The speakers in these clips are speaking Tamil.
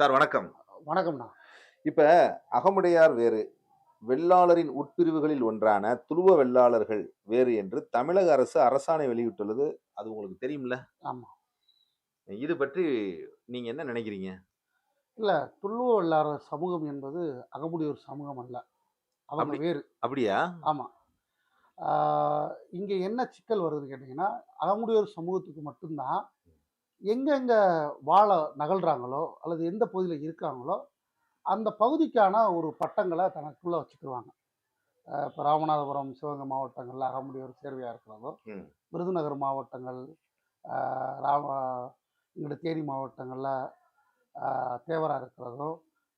சார் வணக்கம். வணக்கம்ண்ணா. இப்ப அகமுடையார் வேறு வெள்ளாளரின் உட்பிரிவுகளில் ஒன்றான துருவ வெள்ளாளர்கள் வேறு என்று தமிழக அரசு அரசாணை வெளியிட்டுள்ளது. அது உங்களுக்கு தெரியும்ல? ஆமா. இது பற்றி நீங்க என்ன நினைக்கிறீங்க? இல்ல துள்ளுவ வெள்ளாளர் சமூகம் என்பது அகமுடையோர் சமூகம் அல்ல. அவங்க வேறு. அப்படியா? ஆமா. ஆஹ் இங்க என்ன சிக்கல் வருதுன்னு கேட்டிங்கன்னா அகமுடையோர் சமூகத்துக்கு மட்டும்தான் எங்கெங்க வாழ நகல்றாங்களோ அல்லது எந்த பகுதியில் இருக்காங்களோ அந்த பகுதிக்கான ஒரு பட்டங்களை தனக்குள்ள வச்சுக்கிடுவாங்க இப்போ ராமநாதபுரம் சிவகங்கை மாவட்டங்களில் அகமுடையோர் சேர்வையாக இருக்கிறதோ. விருதுநகர் மாவட்டங்கள் ராம இங்கிட்ட தேனி மாவட்டங்களில் தேவராக இருக்கிறதும்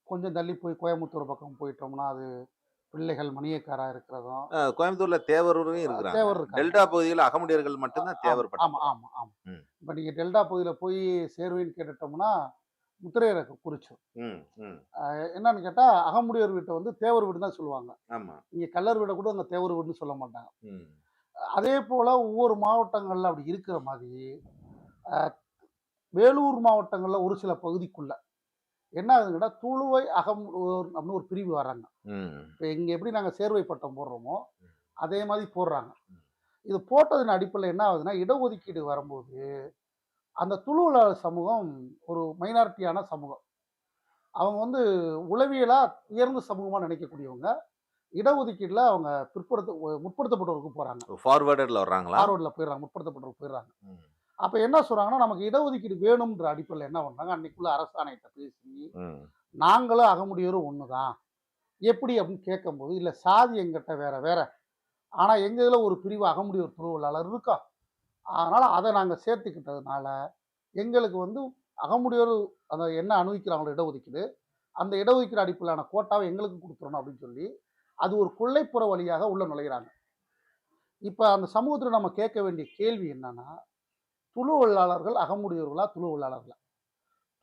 கொஞ்சம் தள்ளி போய் கோயம்புத்தூர் பக்கம் போயிட்டோம்னா அது பிள்ளைகள் மணியக்காராக இருக்கிறதும் கோயம்புத்தூர்ல இருக்கிறாங்க தேவர். டெல்டா பகுதியில் அகமுடையர்கள் மட்டும்தான் தேவர் ஆமா பட்டம் ஆமா ஆமா ம். இப்போ நீங்கள் டெல்டா பகுதியில் போய் சேர்வைன்னு கேட்டுட்டோம்னா முத்திரையரை குறிச்சோம். என்னன்னு கேட்டால் அகமுடையோர் வீட்டை வந்து தேவர் வீடு தான் சொல்லுவாங்க இங்கே கல்லர் வீடை கூட அங்கே தேவர் வீடுன்னு சொல்ல மாட்டாங்க. அதே போல் ஒவ்வொரு மாவட்டங்களில் அப்படி இருக்கிற மாதிரி வேலூர் மாவட்டங்களில் ஒரு சில பகுதிக்குள்ள என்ன ஆகுதுன்னா துளுவை அகம் அப்படின்னு ஒரு பிரிவு வராங்க. இப்போ இங்கே எப்படி நாங்கள் சேர்வை பட்டம் போடுறோமோ அதே மாதிரி போடுறாங்க. இது போட்டதன் அடிப்படையில் என்ன ஆகுதுன்னா இடஒதுக்கீடு வரும்போது அந்த துளுவலாளர் சமூகம் ஒரு மைனாரிட்டியான சமூகம். அவங்க வந்து உளவியலாக உயர்ந்த சமூகமாக நினைக்கக்கூடியவங்க. இடஒதுக்கீட்டில் அவங்க பிற்படுத்த முற்படுத்தப்பட்டவருக்கு போகிறாங்க ஃபார்வர்டர்ல வர்றாங்களா? ஃபார்வர்டில் போயிடுறாங்க முற்படுத்தப்பட்டவருக்கு போயிடுறாங்க. அப்போ என்ன சொல்கிறாங்கன்னா நமக்கு இடஒதுக்கீடு வேணுன்ற அடிப்படையில் என்ன பண்ணுறாங்க அன்னைக்குள்ள அரசாணையிட்ட பேசி. நாங்களும் அகமுடியோரும் ஒன்று தான் எப்படி அப்படின்னு கேட்கும்போது இல்லை சாதி எங்கிட்ட வேற வேற. ஆனால் எங்கள் இதில் ஒரு பிரிவு அகமுடியோர் திருவிழாளர் இருக்கா? அதனால் அதை நாங்கள் சேர்த்துக்கிட்டதுனால எங்களுக்கு வந்து அகமுடியோர் அந்த என்ன அனுபவிக்கிறாங்களோ இடஒதுக்கீடு அந்த இடஒதுக்கீடு அடிப்படையிலான கோட்டாவை எங்களுக்கு கொடுத்துடணும் அப்படின்னு சொல்லி அது ஒரு கொள்ளைப்புற வழியாக உள்ளே நுழைகிறாங்க இப்போ அந்த சமூகத்தில் நம்ம கேட்க வேண்டிய கேள்வி என்னன்னா துளு வெள்ளாளர்கள் அகமுடையோர்களா துளு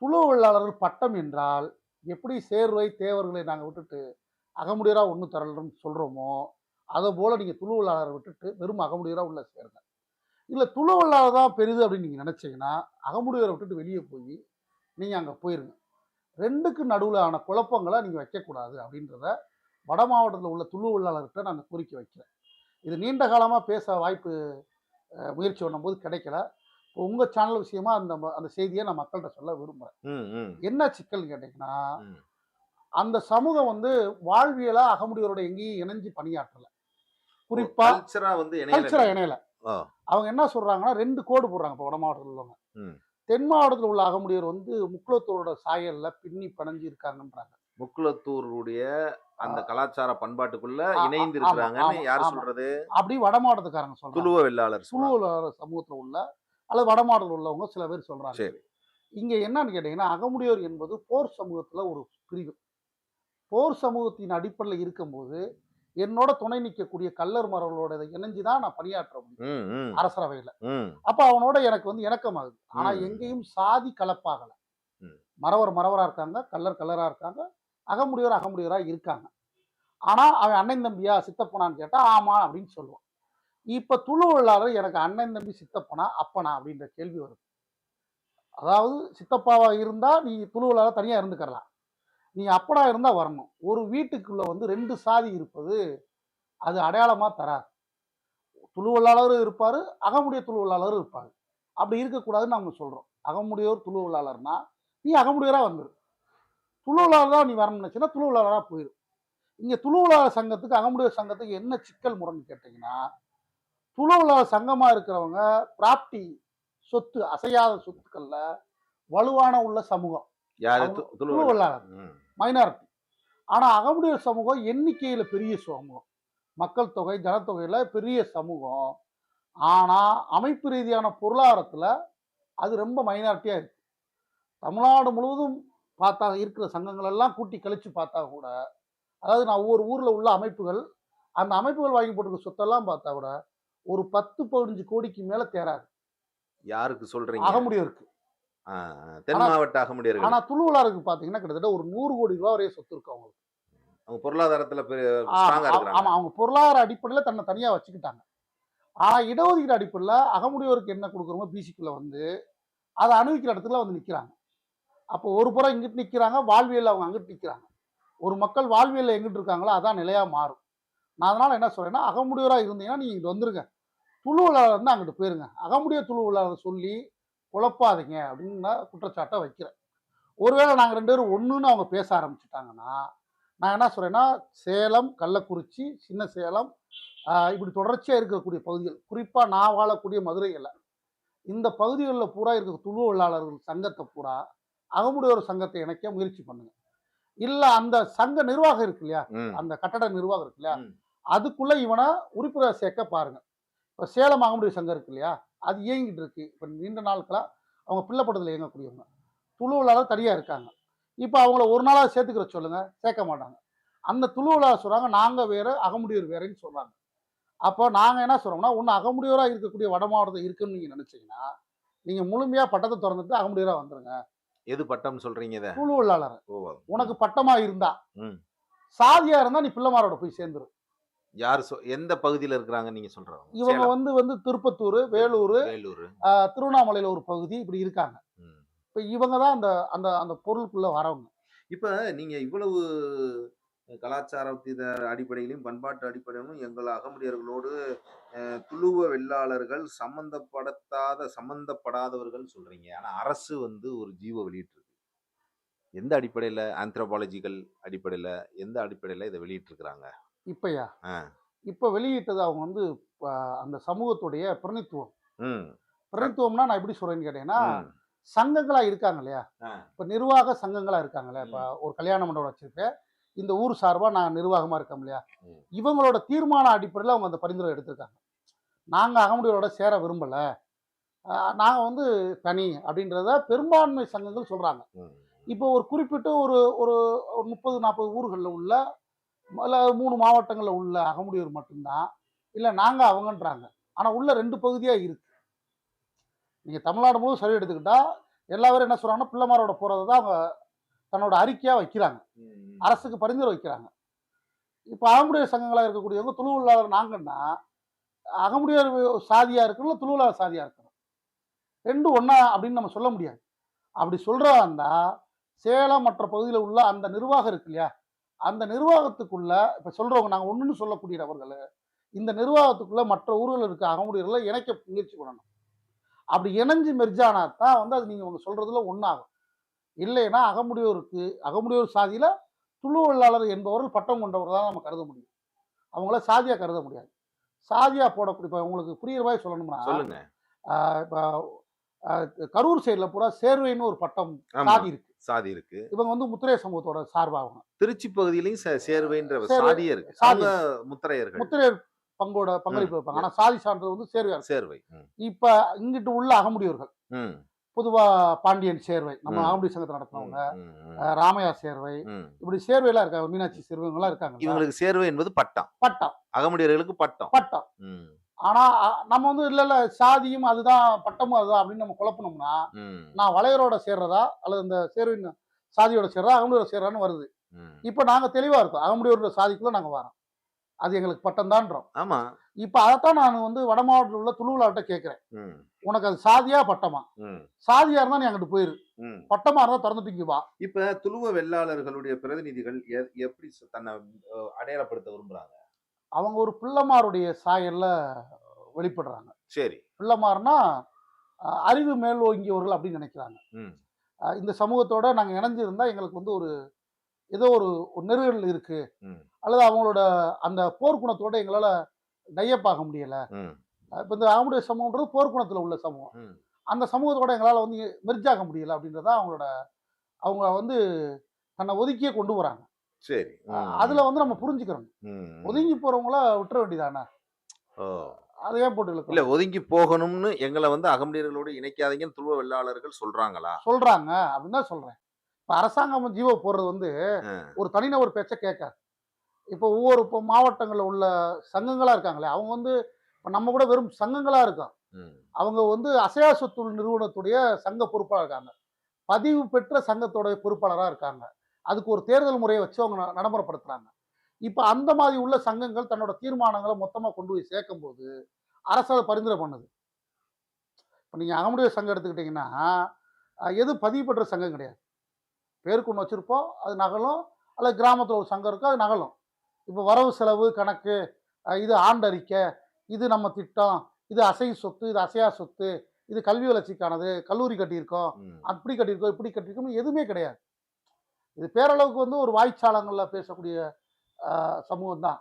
துளு பட்டம் என்றால் எப்படி சேர்வை தேவர்களை நாங்கள் விட்டுட்டு அகமுடியராக ஒன்று தரலன்னு சொல்கிறோமோ அதை போல் நீங்கள் துளு விட்டுட்டு வெறும் அகமுடியராக உள்ள சேருங்க. இல்லை துளு வெள்ளாளர் தான் பெரிது அப்படின்னு நீங்கள் நினச்சிங்கன்னா அகமுடியரை விட்டுட்டு வெளியே போய் நீங்கள் அங்கே போயிருங்க ரெண்டுக்கு நடுவில் ஆன குழப்பங்களை நீங்கள் வைக்கக்கூடாது அப்படின்றத வட மாவட்டத்தில் உள்ள துளு வெள்ளாளர்கிட்ட நான் கோரிக்கை வைக்கிறேன் இது நீண்ட காலமாக பேச வாய்ப்பு முயற்சி பண்ணும்போது கிடைக்கல இப்போ உங்கள் சேனல் விஷயமா அந்த அந்த செய்தியை நான் மக்கள்கிட்ட சொல்ல விரும்புகிறேன். என்ன சிக்கல்னு கேட்டிங்கன்னா. அந்த சமூகம் வந்து வாழ்வியலா அகமுடியோரோட எங்கேயும் இணைஞ்சு பணியாற்றல குறிப்பா கல்ச்சரா வந்து இணையல. அவங்க என்ன சொல்றாங்கன்னா ரெண்டு கோடு போடுறாங்க இப்போ வட மாவட்டத்தில் உள்ளவங்க. தென் மாவட்டத்தில் உள்ள அகமுடியோர் வந்து முக்குளத்தூரோட சாயல்ல பின்னி பிணைஞ்சு இருக்காங்கன்றாங்க. முக்குளத்தூருடைய அந்த கலாச்சார பண்பாட்டுக்குள்ள இணைந்து இருக்கிறாங்கன்னு யார். சொல்றது? அப்படி வட மாவட்டத்துக்காரங்க சொல்றாங்க. துளுவ வெள்ளாளர். சுழுவ சமூகத்தில் உள்ள அல்லது வட மாவட்டத்தில் உள்ளவங்க சில பேர் சொல்றாங்க. சரி. இங்க என்னன்னு கேட்டீங்கன்னா அகமுடியோர் என்பது போர் சமூகத்துல ஒரு பிரிவு. போர் சமூகத்தின் அடிப்படையில் இருக்கும்போது என்னோட துணை நிற்கக்கூடிய கல்லர் மரங்களோட இணைஞ்சு தான் நான் பணியாற்ற முடியும். அரசரவையில். அப்ப அவனோட எனக்கு வந்து இணக்கமாகுது. ஆனா. எங்கேயும் சாதி கலப்பாகல. மறவர் மறவரா இருக்காங்க கல்லர் கல்லரா இருக்காங்க அகமுடியோர் அகமுடியோரா இருக்காங்க. ஆனா அவன் அண்ணன் தம்பியா சித்தப்பனான்னு கேட்டா ஆமா அப்படின்னு சொல்லுவான். இப்ப துளுவல்லாளர் எனக்கு அண்ணன் தம்பி சித்தப்பனா அப்பனா அப்படின்ற கேள்வி வருது. அதாவது சித்தப்பாவா இருந்தா நீ துளுவல்லாளர் தனியா இருந்துக்கிறலாம். நீ அப்படா இருந்தா வரணும். ஒரு வீட்டுக்குள்ள வந்து ரெண்டு சாதி இருப்பது அது அடையாளமா தராது. துளுவல்லாளரும் இருப்பார் அகமுடைய துளுவல்லாளரும் இருப்பார். அப்படி இருக்கக்கூடாதுன்னு நம்ம சொல்கிறோம் அகமுடையோர் துளுவல்லாளர்னா நீ அகமுடையராக வந்துரு. துளுவலாளரா நீ வரணும்னு நினச்சின்னா துளுவலாளரா போயிடும் இங்கே துளுவலாளர் சங்கத்துக்கு அகமுடையோர் சங்கத்துக்கு என்ன சிக்கல் முறைன்னு கேட்டிங்கன்னா துளுவலாளர் சங்கமாக இருக்கிறவங்க பிராப்டி சொத்து அசையாத சொத்துக்களில் வலுவான உள்ள சமூகம். யாரு அவங்க து- துளுவ துளுவலாளர் ம், மைனாரிட்டி. ஆனா அகமுடையோர் சமூகம் எண்ணிக்கையில பெரிய சமூகம். மக்கள் தொகை ஜனத்தொகையில பெரிய சமூகம். ஆனா அமைப்பு ரீதியான பொருளாதாரத்துல அது ரொம்ப மைனாரிட்டியா இருக்கு. தமிழ்நாடு முழுவதும் பார்த்தா இருக்கிற சங்கங்கள் எல்லாம் கூட்டி கழிச்சு பார்த்தா கூட அதாவது நான் ஒவ்வொரு ஊர்ல உள்ள அமைப்புகள் அந்த அமைப்புகள் வாங்கி போட்டிருக்க சொத்தெல்லாம் பார்த்தா கூட ஒரு பத்து பதினஞ்சு கோடிக்கு மேல தேராது. யாருக்கு ஆ, ஆ, தென் மாவட்ட அகமுடையர்கள். ஆனா துளுவலாருக்கு பாத்தீங்கன்னா கிட்டத்தட்ட ஒரு நூறு கோடி ரூபா வரைய சொத்து இருக்கு அவங்களுக்கு. அவங்க பொருளாதாரத்துல ஆமா, அவங்க பொருளாதார அடிப்படையில் தன்னை தனியா வச்சுக்கிட்டாங்க. ஆனா இடஒதுக்கீடு அடிப்படையில் அகமுடையோருக்கு என்ன கொடுக்குறோமோ பிசிக்குள்ள வந்து அதை அனுபவிக்கிற இடத்துல வந்து நிக்கிறாங்க. அப்போ ஒரு புறம் இங்கிட்டு நிற்கிறாங்க வாழ்வியல் அவங்க அங்கிட்டு நிற்கிறாங்க ஒரு மக்கள் வாழ்வியலில் எங்கிட்டு இருக்காங்களோ அதான் நிலையாக மாறும். நான் அதனால் என்ன சொல்கிறேன்னா அகமுடியவராக இருந்தீங்கன்னா நீங்கள் இங்கிட்டு வந்துருங்க. துளுவலாளர் இருந்தால் அங்கிட்டு போயிருங்க. அகமுடிய துளுவலாளர் சொல்லி குழப்பாதீங்க அப்படின்னு நான் குற்றச்சாட்டை வைக்கிறேன் ஒருவேளை நாங்கள் ரெண்டு பேரும் ஒன்றுன்னு அவங்க பேச ஆரம்பிச்சிட்டாங்கன்னா நான் என்ன சொல்கிறேன்னா சேலம் கள்ளக்குறிச்சி சின்ன சேலம் இப்படி தொடர்ச்சியாக இருக்கக்கூடிய பகுதிகள் குறிப்பாக நான் வாழக்கூடிய மதுரையில் இந்த பகுதிகளில் பூரா இருக்க துளுவலாளர்கள் சங்கத்தை பூரா அகமுடையோர் சங்கத்தை இணைக்க முயற்சி பண்ணுங்க இல்லை அந்த சங்க நிர்வாகம் இருக்கு இல்லையா. அந்த கட்டட நிர்வாகம் இருக்கு இல்லையா. அதுக்குள்ள இவனை உறுப்பினர் சேர்க்க பாருங்க இப்போ சேலம் அகமுடைய சங்கம் இருக்கு இல்லையா அது இயங்கிட்டு இருக்கு. இப்போ நீண்ட நாட்களா அவங்க பிள்ளைப்பட்டத்தில் இயங்கக்கூடியவங்க. துளுவலாளர் தனியாக இருக்காங்க. இப்போ அவங்கள ஒரு நாளாக சேர்த்துக்கிற சொல்லுங்க சேர்க்க மாட்டாங்க. அந்த துளுவலாளர் சொல்றாங்க நாங்கள் வேற அகமுடியோர் வேறேன்னு சொல்றாங்க. அப்போ நாங்கள் என்ன சொல்றோம்னா ஒன்று அகமுடியோராக இருக்கக்கூடிய வட மாவட்டத்தில் இருக்குன்னு நீங்கள் நினச்சிங்கன்னா நீங்கள் முழுமையாக பட்டத்தை திறந்துட்டு அகமுடியோராக வந்துருங்க. எது பட்டம் சொல்றீங்க இத? துளுவலாளர் ஓ உனக்கு பட்டமா இருந்தா. ம். சாதியா இருந்தா நீ பிள்ளைமாரோட போய் சேர்ந்துரு. யார் சொ- எந்த பகுதியில இருக்கிறாங்க நீங்க சொல்றாங்க இவங்க வந்து வந்து திருப்பத்தூர் வேலூர் வேலூர். திருவண்ணாமலையில ஒரு பகுதி இப்படி இருக்காங்க. இப்ப இவங்க தான் அந்த அந்த அந்த பொருளுக்குள்ள வரவங்க. இப்ப நீங்க இவ்வளவு கலாச்சாரத்தித அடிப்படையிலும் பண்பாட்டு அடிப்படையிலும் எங்கள் அகமுடியர்களோடு துளுவ வெள்ளாளர்கள் சம்பந்தப்படுத்தாத சம்பந்தப்படாதவர்கள் சொல்றீங்க. ஆனா அரசு வந்து ஒரு ஜீவோ வெளியிட்டிருக்கு. எந்த அடிப்படையில? ஆந்த்ரோபாலஜிக்கல் அடிப்படையில? எந்த அடிப்படையில இதை வெளியிட்டிருக்கிறாங்க? இப்பயா. இப்ப வெளியிட்டது அவங்க வந்து அந்த சமூகத்துடைய பிரதித்துவம் ம். பிரதித்துவம்னா நான் எப்படி சொல்றேன்னு கேட்டீங்கன்னா ம். சங்கங்களா இருக்காங்க இல்லையா. இப்ப நிர்வாக சங்கங்களா இருக்காங்கல்ல இப்ப ஒரு கல்யாண மண்டபம் வச்சிருக்கேன். இந்த ஊர் சார்பா நான் நிர்வாகமா இருக்கோம் இல்லையா. இவங்களோட தீர்மான அடிப்படையில் அவங்க அந்த பரிந்துரை எடுத்திருக்காங்க. நாங்க அகமுடியோட சேர விரும்பல. நாங்க வந்து தனி அப்படின்றத பெரும்பான்மை சங்கங்கள் சொல்றாங்க. இப்போ ஒரு குறிப்பிட்ட ஒரு ஒரு முப்பது நாற்பது ஊர்களில் உள்ள இல்லை மூணு மாவட்டங்களில் உள்ள அகமுடியூர் மட்டும்தான். இல்லை நாங்கள் அவங்கன்றாங்க. ஆனால் உள்ள ரெண்டு பகுதியாக இருக்கு. நீங்கள் தமிழ்நாடு முழுவதும் சரி எடுத்துக்கிட்டா எல்லா பேரும் என்ன சொல்கிறாங்கன்னா பிள்ளைமாரோட போகிறத தான் அவங்க தன்னோட அறிக்கையாக வைக்கிறாங்க. அரசுக்கு பரிந்துரை வைக்கிறாங்க. இப்போ அகமுடியர் சங்கங்களாக இருக்கக்கூடியவங்க துளுவுள்ளாளர் நாங்கன்னா அகமுடியர் சாதியாக இருக்கணும் இல்லை துளுவுள்ளாளர் சாதியாக இருக்கணும்? ரெண்டும் ஒன்றா அப்படின்னு நம்ம சொல்ல முடியாது. அப்படி சொல்கிறா இருந்தால் சேலம் மற்ற பகுதியில் உள்ள அந்த நிர்வாகம் இருக்கு இல்லையா? அந்த நிர்வாகத்துக்குள்ள இப்போ சொல்கிறவங்க நாங்கள் ஒன்றுன்னு சொல்லக்கூடிய நபர்கள் இந்த நிர்வாகத்துக்குள்ள மற்ற ஊர்களில் இருக்க அகமுடியர்களை இணைக்க முயற்சி பண்ணணும். அப்படி இணைஞ்சு மெர்ஜானா தான் வந்து அது நீங்கள் ஒன்று சொல்கிறதுல ஒன்றாகும் இல்லைன்னா அகமுடியோருக்கு அகமுடியோர் சாதியில் துளுவல்லாளர் என்பவர்கள் பட்டம் கொண்டவர்கள் தான் நம்ம கருத முடியும். அவங்கள சாதியாக கருத முடியாது. சாதியாக போடக்கூடிய இப்போ உங்களுக்கு புரியுற மாதிரி சொல்லணும்னா இப்போ கரூர் சைடில் பூரா சேர்வைன்னு ஒரு பட்டம். சாதி இருக்கு. சாதி இருக்கு. இவங்க வந்து முத்திரைய சமூகத்தோட சார்பாகும் திருச்சி பகுதியிலையும் சேர்வைன்ற சேர்வை. சாதியே இருக்கு. சாதி. முத்திரையர்கள். முத்திரையர் பங்கோட பங்களிப்பு. வைப்பாங்க. ஆனால் சாதி சான்றது வந்து சேர்வையா இருக்கும் சேர்வை. இப்போ இங்கிட்டு உள்ள அகமுடியோர்கள். பொதுவா பாண்டியன் சேர்வை. நம்ம. அகமுடி சங்கத்தை நடத்துனவங்க ராமையா சேர்வை. இப்படி சேர்வையெல்லாம் இருக்காங்க. மீனாட்சி சேர்வைங்கெல்லாம் இருக்காங்க இவங்களுக்கு சேர்வை என்பது பட்டம். பட்டம். அகமுடியர்களுக்கு பட்டம். பட்டம். ம். ஆனா அ- நம்ம வந்து இல்ல இல்ல சாதியும் அதுதான் பட்டமும் அதுதான் அப்படின்னு நம்ம குழப்பினோம்னா. நான் வளையரோட சேர்றதா அல்லது இந்த சேர்வின் சாதியோட சேர்றதா அகமுடியோட சேர்றான்னு வருது. இப்போ நாங்க தெளிவா இருக்கோம் அகமுடியோட சாதிக்குள்ள நாங்க வரோம் அது எங்களுக்கு பட்டம் தான்றோம் ஆமா இப்போ அதைத்தான் நான் வந்து வட மாவட்டத்தில் உள்ள துளுவிலாட்ட கேட்கிறேன். உனக்கு அது சாதியா பட்டமா. சாதியா இருந்தா நீ அங்கிட்டு போயிரு. பட்டமா இருந்தா திறந்துட்டு இங்க வா இப்ப துளுவ வெள்ளாளர்களுடைய பிரதிநிதிகள் எப்படி தன்னை அடையாளப்படுத்த விரும்புறாங்க அவங்க ஒரு பிள்ளைமாருடைய சாயல்ல வெளிப்படுறாங்க. சரி. பிள்ளைமார்னா அறிவு மேல் ஓங்கியவர்கள் அப்படின்னு நினைக்கிறாங்க. இந்த சமூகத்தோட நாங்க இணைஞ்சிருந்தா எங்களுக்கு வந்து ஒரு ஏதோ ஒரு ஒரு நெருடல் இருக்கு. அல்லது அவங்களோட அந்த போர்க்குணத்தோட எங்களால டையப் ஆக முடியல. இப்போ இந்த ஆமுடைய சமூகன்றது போர்க்குணத்துல உள்ள சமூகம். அந்த சமூகத்தோட எங்களால வந்து மெர்ஜாக முடியல அப்படின்றத அவங்களோட அவங்க வந்து தன்னை ஒதுக்கியே கொண்டு வராங்க சரி. அதுல வந்து நம்ம புரிஞ்சுக்கிறோம். ஒதுங்கி போறவங்கள விட்டுற வேண்டியதானே ஓ. அதை ஏன் போட்டு இல்ல? ஒதுங்கி போகணும்னு எங்களை வந்து அகமுடியர்களோடு இணைக்காதீங்கன்னு துளுவ வெள்ளாளர்கள் சொல்றாங்களா சொல்றாங்க அப்படின்னு தான் சொல்றேன் இப்ப அரசாங்கம் ஜீவோ போடுறது வந்து. ஒரு தனிநபர் பேச்சை கேட்காது இப்போ ஒவ்வொரு இப்போ மாவட்டங்களில் உள்ள சங்கங்களா இருக்காங்களே அவங்க வந்து இப்போ நம்ம கூட வெறும் சங்கங்களா இருக்கோம். அவங்க வந்து அசையா சொத்து நிறுவனத்துடைய சங்க பொறுப்பாளர் இருக்காங்க பதிவு பெற்ற சங்கத்தோட பொறுப்பாளராக இருக்காங்க அதுக்கு ஒரு தேர்தல் முறையை வச்சு அவங்க ந- நடைமுறைப்படுத்துறாங்க. இப்போ அந்த மாதிரி உள்ள சங்கங்கள் தன்னோட தீர்மானங்களை மொத்தமாக கொண்டு போய் சேர்க்கும்போது அரசு அதை பரிந்துரை பண்ணுது. இப்போ நீங்கள் அகமுடைய சங்கம் எடுத்துக்கிட்டிங்கன்னா எது பதிவு பெற்ற சங்கம் கிடையாது. பேருக்கு ஒன்று வச்சுருப்போம் அது நகலும் அல்லது கிராமத்தில் ஒரு சங்கம் இருக்கும் அது நகலும். இப்போ வரவு செலவு கணக்கு இது ஆண்டறிக்கை இது நம்ம திட்டம் இது அசை சொத்து இது அசையா சொத்து இது கல்வி வளர்ச்சிக்கானது கல்லூரி கட்டியிருக்கோம். அப்படி கட்டியிருக்கோம் இப்படி கட்டியிருக்கோம் எதுவுமே கிடையாது. இது பேரளவுக்கு வந்து ஒரு வாய்ச்சாலங்களில் பேசக்கூடிய சமூகம் தான்.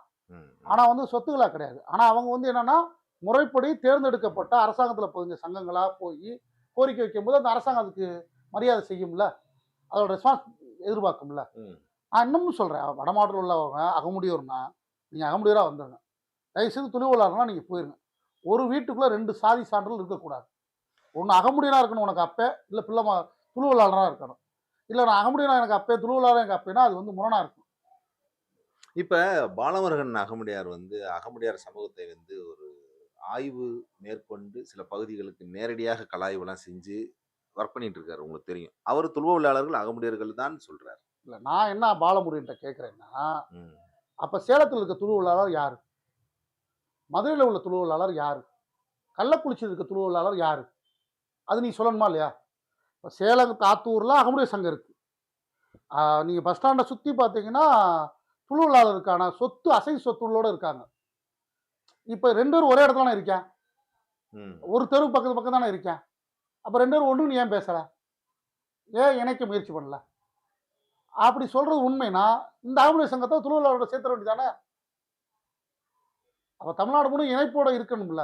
ஆனால் வந்து சொத்துக்களாக கிடையாது. ஆனால் அவங்க வந்து என்னன்னா முறைப்படி தேர்ந்தெடுக்கப்பட்ட அரசாங்கத்தில் பதிஞ்ச சங்கங்களாக போய் கோரிக்கை வைக்கும்போது அந்த அரசாங்கம் அதுக்கு மரியாதை செய்யும்ல? அதோட ரெஸ்பான்ஸ் எதிர்பார்க்கும்ல. நான் இன்னமும் சொல்கிறேன் வடமாட்டில் உள்ளவங்க அகமுடியூர்னா நீங்கள் அகமுடியூராக வந்துடுங்க தயவுசெய்து துணிவுள்ளாருனா நீங்கள் போயிருங்க. ஒரு வீட்டுக்குள்ளே ரெண்டு சாதி சான்றிதழ் இருக்கக்கூடாது. ஒன்று அகமுடியனாக இருக்கணும் உனக்கு அப்பே இல்லை பிள்ளைமா துளுவலாளராக இருக்கணும். இல்லை நான் அகமுடியனா எனக்கு அப்பே துளுவலாளர் எனக்கு அப்பேனா அது வந்து முரணாக இருக்கும். இப்ப பாலமுருகன் அகமுடையார் வந்து அகமுடையார் சமூகத்தை வந்து ஒரு ஆய்வு மேற்கொண்டு சில பகுதிகளுக்கு நேரடியாக கலாய்வுலாம் செஞ்சு ஒர்க் பண்ணிட்டு இருக்காரு உங்களுக்கு தெரியும். அவர் துளுவலாளர்கள் அகமுடையர்கள் தான் சொல்றாரு. இல்லை நான் என்ன பாலமுருகன்ட்ட கேட்குறேன்னா. அப்போ சேலத்தில் இருக்க துளுவலாளர் யார்? மதுரையில் உள்ள துளுவலாளர் யார்? கள்ளக்குறிச்சியில் இருக்க துளுவலாளர் யார்? அது நீ சொல்லணுமா இல்லையா? இப்போ சேலம் காத்தூரில் அகமுடைய சங்கம் இருக்குது நீங்கள் பஸ் ஸ்டாண்டை சுற்றி பார்த்தீங்கன்னா துளுவலாளருக்கான சொத்து அசை சொத்துகளோடு இருக்காங்க. இப்போ ரெண்டு பேரும் ஒரே இடத்துல தானே இருக்கேன். ஒரு தெரு பக்கத்து பக்கம் தானே இருக்கேன். அப்போ ரெண்டு பேரும் ஒன்று நீ ஏன் பேசல ஏன் இணைக்க முயற்சி பண்ணல? அப்படி சொல்றது உண்மைனா இந்த ஆம்பளை சங்கத்தை துளுவலாளரோட சேர்த்துற வேண்டியதானே? அப்போ தமிழ்நாடு முழு இணைப்போட இருக்கணும்ல.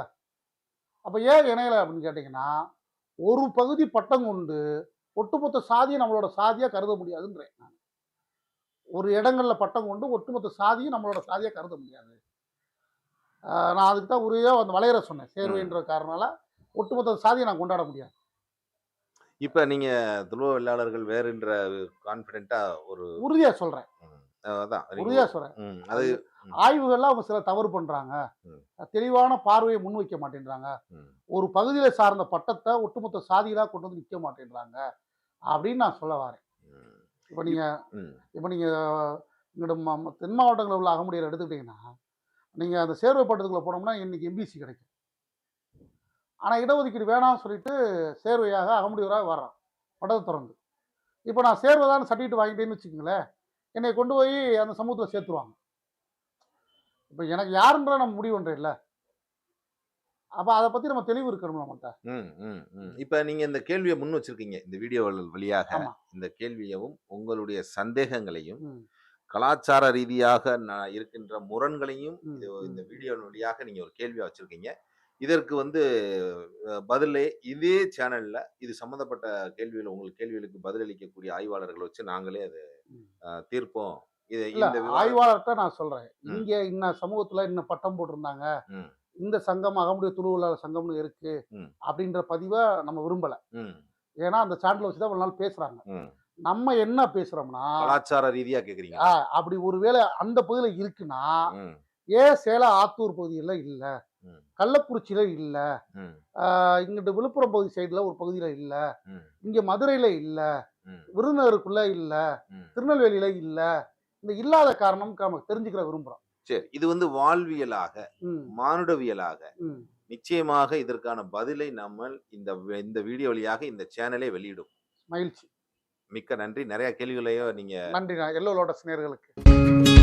அப்போ ஏன் இணையலை அப்படின்னு கேட்டிங்கன்னா ஒரு பகுதி பட்டம் கொண்டு ஒட்டுமொத்த சாதியை நம்மளோட சாதியாக கருத முடியாதுன்றேன் நான். ஒரு இடங்கள்ல பட்டம் கொண்டு ஒட்டுமொத்த சாதியை நம்மளோட சாதியாக கருத முடியாது. நான் அதுக்கு தான் உரிய அந்த வளையற சொன்னேன். சேர்வைன்ற காரணனால ஒட்டுமொத்த சாதியை நான் கொண்டாட முடியாது. இப்ப நீங்க துளுவ வெள்ளாளர்கள் வேறுன்ற கான்பிடென்ட்டா ஒரு உறுதியா சொல்றேன். ம், அதான் அது ஆய்வுகள்ல அவங்க சில தவறு பண்றாங்க. தெளிவான பார்வையை முன்வைக்க மாட்டேன்றாங்க. ம். ஒரு பகுதியில சார்ந்த பட்டத்தை ஒட்டுமொத்த சாதிகளா கொண்டு வந்து நிக்க மாட்டேன்றாங்க. அப்படின்னு நான் சொல்ல வரேன். இப்போ நீங்க இப்போ நீங்க ம- தென் மாவட்டங்களில் உள்ள அகமுடியர் எடுத்துக்கிட்டீங்கன்னா நீங்க அந்த சேர்வை பட்டத்துக்குள்ள போனோம்னா இன்னைக்கு எம்பிசி கிடைக்கும். ஆனா இடஒதுக்கீடு வேணாம்னு சொல்லிட்டு சேர்வையாக அகமுடியவராக வர்றான். பட்டத்தை திறந்து. இப்போ நான் சேர்வைதான் சர்டிஃபிகேட் வாங்கிட்டேன்னு வச்சுக்கோங்களேன். என்னை கொண்டு போய் அந்த சமூகத்தில் சேர்த்துருவாங்க இப்போ எனக்கு யாருன்ற நம்ம முடிவு பண்ணுறேன் இல்லை அப்போ அதை பற்றி நம்ம தெளிவு இருக்கணும் நம்மகிட்ட ம், ம், ம். இப்ப நீங்க இந்த கேள்வியை முன் வச்சிருக்கீங்க இந்த வீடியோ வழியாக. இந்த கேள்வியவும் உங்களுடைய சந்தேகங்களையும் கலாச்சார ரீதியாக ந- இருக்கின்ற முரண்களையும். இந்த வீடியோ வழியாக நீங்க ஒரு கேள்வியா வச்சிருக்கீங்க இதற்கு வந்து பதிலே இதே சேனல்ல இது சம்பந்தப்பட்ட கேள்விகள் உங்களுக்கு கேள்விகளுக்கு பதிலளிக்கக்கூடிய ஆய்வாளர்களை வச்சு நாங்களே அதை தீர்ப்போம். ஆய்வாளர்கிட்ட நான் சொல்றேன். இங்க இன்ன சமூகத்துல இன்ன பட்டம் போட்டிருந்தாங்க. இந்த சங்கம் அகமுடைய துருவுலாளர் சங்கம்னு இருக்கு. அப்படின்ற பதிவை நம்ம விரும்பல. ஏன்னா அந்த சாண்டில் வச்சுதான் ஒரு நாள் பேசுறாங்க. நம்ம என்ன பேசுறோம்னா கலாச்சார ரீதியா கேக்குறீங்க. அப்படி ஒருவேளை அந்த பகுதியில இருக்குன்னா ஏன் சேலம் ஆத்தூர் பகுதியில இல்ல. கள்ளக்குறிச்சியில இல்ல. இங்கிட்டு விழுப்புரம் பகுதி சைடுல ஒரு பகுதியில இல்ல. இங்க மதுரையில இல்ல. விருதுநகருக்குள்ள இல்ல. திருநெல்வேலியில இல்ல இந்த இல்லாத காரணம் நமக்கு தெரிஞ்சுக்கிற விரும்புறோம். சரி இது வந்து வாழ்வியலாக மானுடவியலாக. நிச்சயமாக இதற்கான பதிலை நம்ம இந்த இந்த வீடியோ வழியாக இந்த சேனலே வெளியிடும். மகிழ்ச்சி. மிக்க நன்றி. நிறைய கேள்விகளையோ நீங்க நன்றி நான் எல்லோரோட சினேர்களுக்கு